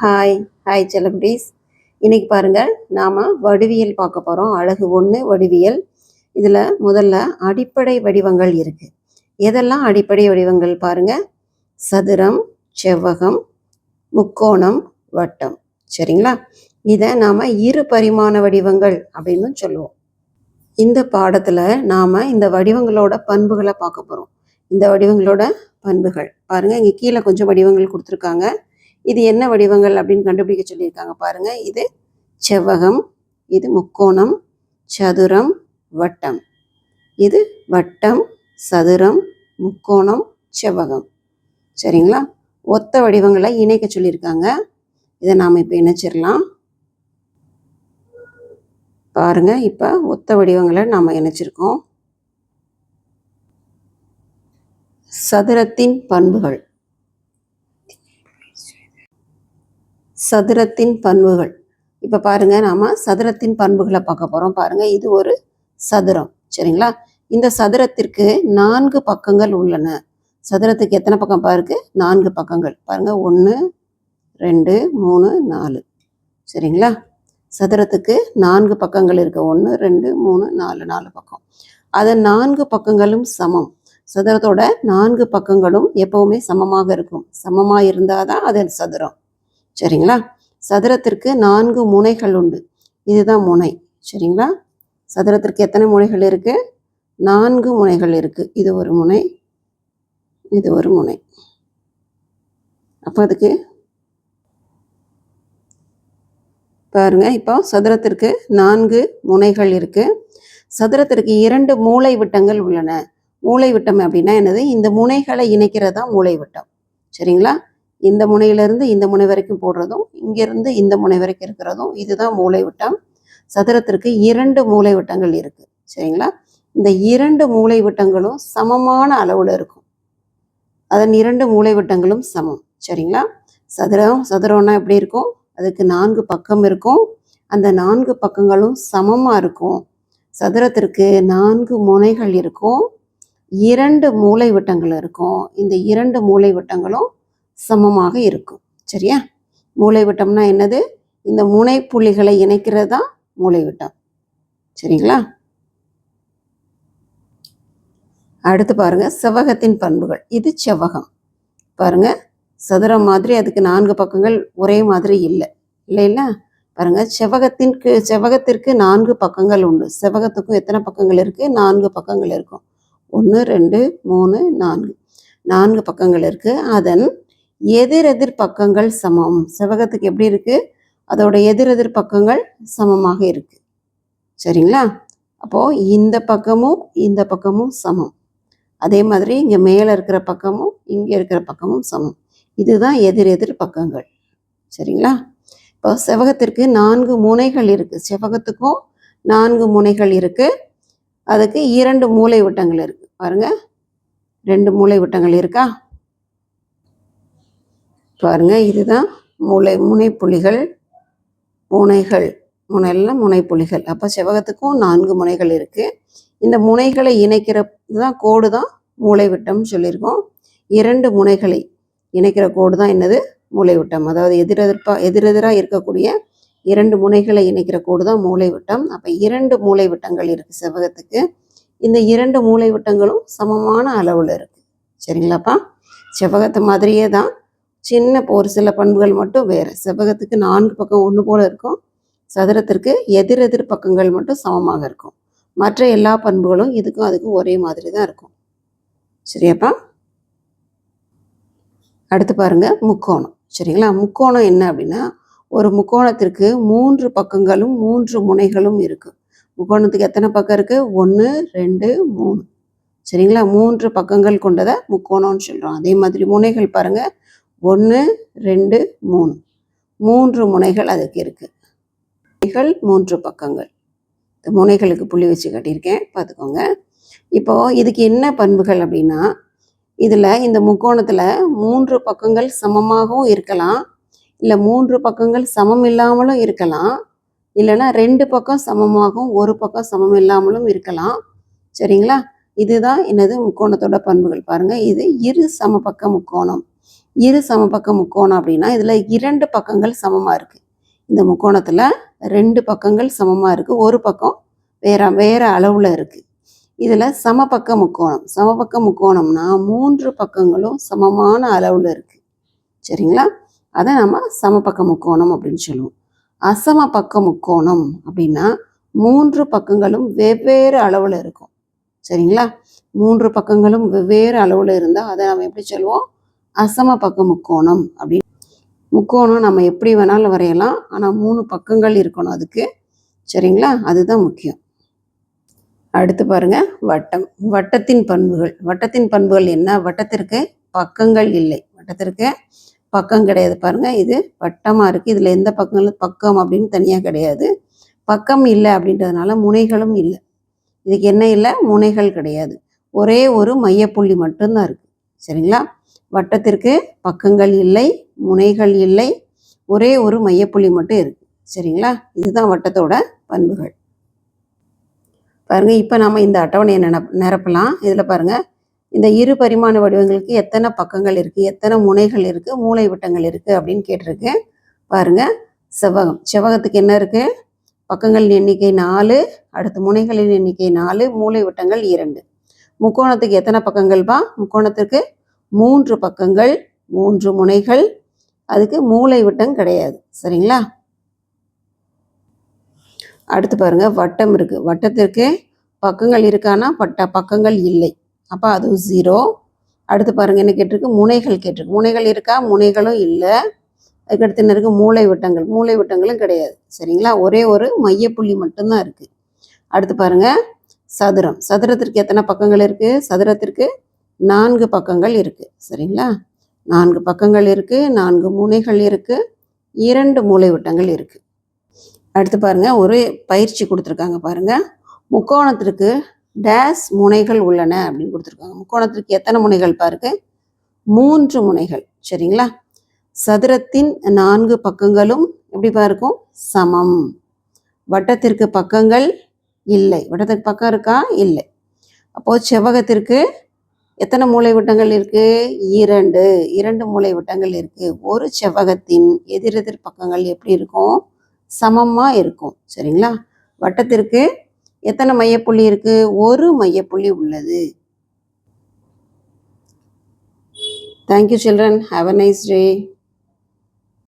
Hi hi செலப்ரிஸ் இன்றைக்கி பாருங்கள் நாம் வடிவியல் பார்க்க போகிறோம் அழகு ஒன்று வடிவியல். இதில் முதல்ல அடிப்படை வடிவங்கள் இருக்குது எதெல்லாம் அடிப்படை வடிவங்கள் பாருங்கள் சதுரம் செவ்வகம் முக்கோணம் வட்டம். சரிங்களா? இதை நாம் இரு பரிமாண வடிவங்கள் அப்படின்னு சொல்லுவோம். இந்த பாடத்தில் நாம் இந்த வடிவங்களோட பண்புகளை பார்க்க போகிறோம் இந்த வடிவங்களோட பண்புகள். பாருங்கள் இங்கே கீழே கொஞ்சம் வடிவங்கள் கொடுத்துருக்காங்க. இது என்ன வடிவங்கள் அப்படின்னு கண்டுபிடிக்க சொல்லியிருக்காங்க பாருங்க. இது செவ்வகம் இது முக்கோணம் சதுரம் வட்டம். இது வட்டம் சதுரம் முக்கோணம் செவ்வகம். சரிங்களா? ஒத்த வடிவங்களை இணைக்க சொல்லியிருக்காங்க. இதை நாம் இப்போ இணைச்சிடலாம். பாருங்க இப்போ ஒத்த வடிவங்களை நாம் இணைச்சிருக்கோம். சதுரத்தின் பண்புகள். சதுரத்தின் பண்புகள். இப்போ பாருங்க நாம சதுரத்தின் பண்புகளை பார்க்க போகிறோம் பாருங்கள் இது ஒரு சதுரம். சரிங்களா? இந்த சதுரத்திற்கு நான்கு பக்கங்கள் உள்ளன. சதுரத்துக்கு எத்தனை பக்கம் பாருக்கு? நான்கு பக்கங்கள். பாருங்கள் ஒன்று ரெண்டு மூணு நாலு. சரிங்களா? சதுரத்துக்கு நான்கு பக்கங்கள் இருக்கு. ஒன்று ரெண்டு மூணு நாலு நாலு பக்கம். அது நான்கு பக்கங்களும் சமம். சதுரத்தோட நான்கு பக்கங்களும் எப்பவுமே சமமாக இருக்கும். சமமாக இருந்தால் தான் அது சதுரம். சரிங்களா? சதுரத்திற்கு நான்கு முனைகள் உண்டு. இதுதான் முனை. சரிங்களா? சதுரத்திற்கு எத்தனை முனைகள் இருக்குது நான்கு முனைகள் இருக்குது இது ஒரு முனை இது ஒரு முனை. அப்போ அதுக்கு பாருங்கள் இப்போ சதுரத்திற்கு நான்கு முனைகள் இருக்குது சதுரத்திற்கு இரண்டு மூளை விட்டங்கள் உள்ளன. மூளை விட்டம் அப்படின்னா என்னது? இந்த முனைகளை இணைக்கிறதா மூளை விட்டம் சரிங்களா? இந்த முனையிலிருந்து இந்த முனை வரைக்கும் போடுறதும் இங்கிருந்து இந்த முனை வரைக்கும் இருக்கிறதும் இதுதான் மூளை விட்டம். சதுரத்திற்கு இரண்டு மூளை விட்டங்கள் சரிங்களா? இந்த இரண்டு மூளை விட்டங்களும் சமமான அளவில் இருக்கும். அதன் இரண்டு மூளை விட்டங்களும் சமம். சரிங்களா? சதுரம் சதுரம்னா எப்படி இருக்கும்? அதுக்கு நான்கு பக்கம் இருக்கும். அந்த நான்கு பக்கங்களும் சமமாக இருக்கும். சதுரத்திற்கு நான்கு முனைகள் இருக்கும். இரண்டு மூளை விட்டங்கள் இருக்கும். இந்த இரண்டு மூளை விட்டங்களும் சமமாக இருக்கும். சரியா? மூளைவிட்டம்னா என்னது? இந்த முனை புள்ளிகளை இணைக்கிறது? தான் மூளைவிட்டம் சரிங்களா? அடுத்து பாருங்க செவ்வகத்தின் பண்புகள். இது செவ்வகம். பாருங்க சதுரம் மாதிரி அதுக்கு நான்கு பக்கங்கள் ஒரே மாதிரி இல்லை. இல்லைல்ல பாருங்க செவ்வகத்திற்கு செவ்வகத்திற்கு நான்கு பக்கங்கள் உண்டு. செவ்வகத்துக்கும் எத்தனை பக்கங்கள் இருக்கு? நான்கு பக்கங்கள் இருக்கும். ஒன்று ரெண்டு மூணு நான்கு. நான்கு பக்கங்கள் இருக்கு. அதன் எதிரெதிர் பக்கங்கள் சமம். செவ்வகத்துக்கு எப்படி இருக்குது அதோட எதிரெதிர் பக்கங்கள் சமமாக இருக்குது சரிங்களா? அப்போது இந்த பக்கமும் இந்த பக்கமும் சமம். அதே மாதிரி இங்கே மேலே இருக்கிற பக்கமும் இங்கே இருக்கிற பக்கமும் சமம். இதுதான் எதிரெதிர் பக்கங்கள். சரிங்களா? இப்போ செவகத்திற்கு நான்கு முனைகள் இருக்குது செவ்வகத்துக்கும் நான்கு முனைகள் இருக்குது அதுக்கு இரண்டு மூளை விட்டங்கள் இருக்குது பாருங்கள் ரெண்டு மூளை விட்டங்கள் இருக்கா? பாருங்கள் இதுதான் முளை முனைப்புள்ளிகள் முனைகள். முனையெல்லாம் முனைப்புள்ளிகள். அப்போ செவ்வகத்துக்கும் நான்கு முனைகள் இருக்குது இந்த முனைகளை இணைக்கிற தான் கோடு தான் மூளைவிட்டம்னு சொல்லியிருக்கோம். இரண்டு முனைகளை இணைக்கிற கோடு தான் என்னது? மூளைவிட்டம். அதாவது எதிரெதிர்ப்பாக எதிரெதிராக இருக்கக்கூடிய இரண்டு முனைகளை இணைக்கிற கோடு தான் மூளைவிட்டம். அப்போ இரண்டு மூளைவிட்டங்கள் இருக்குது செவ்வகத்துக்கு. இந்த இரண்டு மூளைவிட்டங்களும் சமமான அளவில் இருக்குது சரிங்களாப்பா? செவ்வகத்தை மாதிரியே தான் சின்ன ஒரு சில பண்புகள் மட்டும் வேறு. செவ்வகத்துக்கு நான்கு பக்கம் ஒன்று போல இருக்கும். சதுரத்திற்கு எதிரெதிர் பக்கங்கள் மட்டும் சமமாக இருக்கும். மற்ற எல்லா பண்புகளும் இதுக்கும் அதுக்கும் ஒரே மாதிரி தான் இருக்கும். சரியாப்பா? அடுத்து பாருங்க முக்கோணம். சரிங்களா? முக்கோணம் என்ன அப்படின்னா ஒரு முக்கோணத்திற்கு மூன்று பக்கங்களும் மூன்று முனைகளும் இருக்குது முக்கோணத்துக்கு எத்தனை பக்கம் இருக்குது ஒன்று ரெண்டு மூணு. சரிங்களா? மூன்று பக்கங்கள் கொண்டதை முக்கோணம்னு சொல்கிறோம் அதே மாதிரி முனைகள் பாருங்கள் ஒன்று ரெண்டு மூணு. மூன்று முனைகள் அதுக்கு இருக்குது முனைகள் மூன்று பக்கங்கள். இந்த முனைகளுக்கு புள்ளி வச்சு கட்டியிருக்கேன். பார்த்துக்கோங்க. இப்போது இதுக்கு என்ன பண்புகள் அப்படின்னா இதில் இந்த முக்கோணத்தில் மூன்று பக்கங்கள் சமமாகவும் இருக்கலாம். இல்லை மூன்று பக்கங்கள் சமம் இல்லாமலும் இருக்கலாம். இல்லைன்னா ரெண்டு பக்கம் சமமாகவும் ஒரு பக்கம் சமம் இல்லாமலும் இருக்கலாம். சரிங்களா? இதுதான் என்னது முக்கோணத்தோட பண்புகள் பாருங்கள் இது இரு சமபக்க முக்கோணம். இரு சமபக்க முக்கோணம் அப்படின்னா இதில் இரண்டு பக்கங்கள் சமமாக இருக்குது இந்த முக்கோணத்தில் ரெண்டு பக்கங்கள் சமமாக இருக்குது ஒரு பக்கம் வேற வேற அளவில் இருக்குது இதில் சமபக்க முக்கோணம். சமபக்க முக்கோணம்னா மூன்று பக்கங்களும் சமமான அளவில் இருக்குது சரிங்களா? அதை நம்ம சமபக்க முக்கோணம் அப்படின்னு சொல்லுவோம். அசம பக்க முக்கோணம் அப்படின்னா மூன்று பக்கங்களும் வெவ்வேறு அளவில் இருக்கும். சரிங்களா? மூன்று பக்கங்களும் வெவ்வேறு அளவில் இருந்தால் அதை நம்ம எப்படி சொல்லுவோம்? அசம பக்க முக்கோணம் அப்படின்னு. முக்கோணம் நம்ம எப்படி வேணாலும் வரையலாம். ஆனால் மூணு பக்கங்கள் இருக்கணும் அதுக்கு. சரிங்களா? அதுதான் முக்கியம். அடுத்து பாருங்க வட்டம். வட்டத்தின் பண்புகள். வட்டத்தின் பண்புகள் என்ன? வட்டத்திற்கு பக்கங்கள் இல்லை. வட்டத்திற்கு பக்கம் கிடையாது. பாருங்க இது வட்டமாக இருக்குது இதில் எந்த பக்கங்களும் பக்கம் அப்படின்னு தனியாக கிடையாது. பக்கம் இல்லை அப்படின்றதுனால முனைகளும் இல்லை. இதுக்கு என்ன இல்லை? முனைகள் கிடையாது. ஒரே ஒரு மையப்புள்ளி மட்டும்தான் இருக்குது சரிங்களா? வட்டத்திற்கு பக்கங்கள் இல்லை முனைகள் இல்லை ஒரே ஒரு மையப்புள்ளி மட்டும் இருக்குது சரிங்களா? இதுதான் வட்டத்தோட பண்புகள். பாருங்கள் இப்போ நம்ம இந்த அட்டவணையை நினப் நிரப்பலாம். இதில் பாருங்கள் இந்த இரு பரிமாண வடிவங்களுக்கு எத்தனை பக்கங்கள் இருக்குது எத்தனை முனைகள் இருக்குது மூளை விட்டங்கள் இருக்குது அப்படின்னு கேட்டிருக்கு. பாருங்கள் செவ்வகம். செவ்வகத்துக்கு என்ன இருக்குது பக்கங்களின் எண்ணிக்கை நாலு அடுத்து முனைகளின் எண்ணிக்கை நாலு மூளை விட்டங்கள் இரண்டு. முக்கோணத்துக்கு எத்தனை பக்கங்கள்பா முக்கோணத்துக்கு மூன்று பக்கங்கள் மூன்று முனைகள். அதுக்கு மூளை விட்டம் கிடையாது. சரிங்களா? அடுத்து பாருங்கள் வட்டம் இருக்குது வட்டத்திற்கு பக்கங்கள் இருக்கானா? பட்ட பக்கங்கள் இல்லை. அப்போ அது ஜீரோ அடுத்து பாருங்க என்ன கேட்டிருக்கு? முனைகள் கேட்டிருக்கு. முனைகள் இருக்கா? முனைகளும் இல்லை. அதுக்கடுத்து என்ன இருக்குது மூளை விட்டங்கள். மூளை விட்டங்களும் கிடையாது. சரிங்களா? ஒரே ஒரு மையப்புள்ளி மட்டும்தான் இருக்குது அடுத்து பாருங்க சதுரம். சதுரத்திற்கு எத்தனை பக்கங்கள் இருக்குது சதுரத்திற்கு நான்கு பக்கங்கள் இருக்குது சரிங்களா? நான்கு பக்கங்கள் இருக்குது நான்கு முனைகள் இருக்குது இரண்டு மூளை விட்டங்கள் இருக்குது அடுத்து பாருங்கள் ஒரு பயிற்சி கொடுத்துருக்காங்க பாருங்கள் முக்கோணத்திற்கு டேஸ் முனைகள் உள்ளன அப்படின்னு கொடுத்துருக்காங்க. முக்கோணத்திற்கு எத்தனை முனைகள் பாருங்க? மூன்று முனைகள் சரிங்களா? சதுரத்தின் நான்கு பக்கங்களும் எப்படி இருக்கும் சமம். வட்டத்திற்கு பக்கங்கள் இல்லை. வட்டத்திற்கு பக்கம் இருக்கா? இல்லை. அப்போது செவ்வகத்திற்கு எத்தனை மூளை விட்டங்கள் இருக்கு? இரண்டு. இரண்டு மூளை விட்டங்கள் இருக்கு. ஒரு செவ்வகத்தின் எதிரெதிர் பக்கங்கள் எப்படி இருக்கும்? சமமா இருக்கும். சரிங்களா? வட்டத்திற்கு எத்தனை மையப்புள்ளி இருக்கு? ஒரு மையப்புள்ளி உள்ளது. Thank you children have a nice day